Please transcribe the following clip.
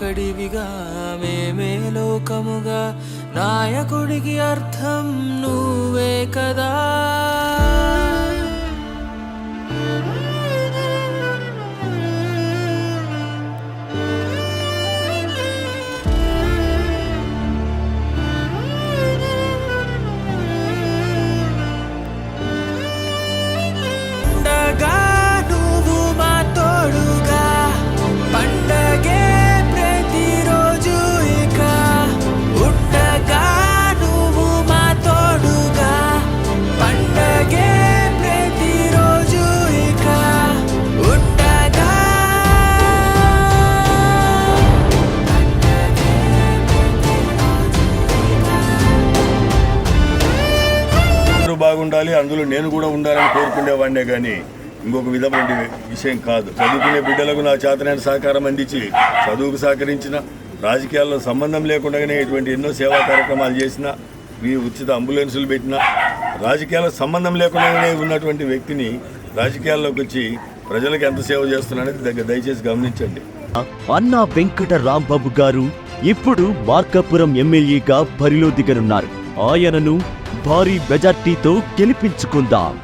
ఒక్కడివిగా మేమే లోకముగా. నాయకుడికి అర్థం నువ్వే కదా. బాగుండాలి అందులో నేను కూడా ఉండాలని కోరుకునేవాడినే కానీ ఇంకొక విధమైన విషయం కాదు. చదువుకునే బిడ్డలకు నా చేతనైన సహకారం అందించి చదువుకు సహకరించిన రాజకీయాల్లో సంబంధం లేకుండానే ఇటువంటి ఎన్నో సేవా కార్యక్రమాలు చేసిన మీ ఉచిత అంబులెన్సులు పెట్టిన రాజకీయాలకు సంబంధం లేకుండానే ఉన్నటువంటి వ్యక్తిని రాజకీయాల్లోకి వచ్చి ప్రజలకు ఎంత సేవ చేస్తున్నానని దగ్గర దయచేసి గమనించండి. అన్నా వెంకట రాంబాబు గారు ఇప్పుడు మార్కాపురం ఎమ్మెల్యేగా బరిలో దిగనున్నారు ఆయనను భారీ మెజార్టీతో గెలిపించుకుందాం.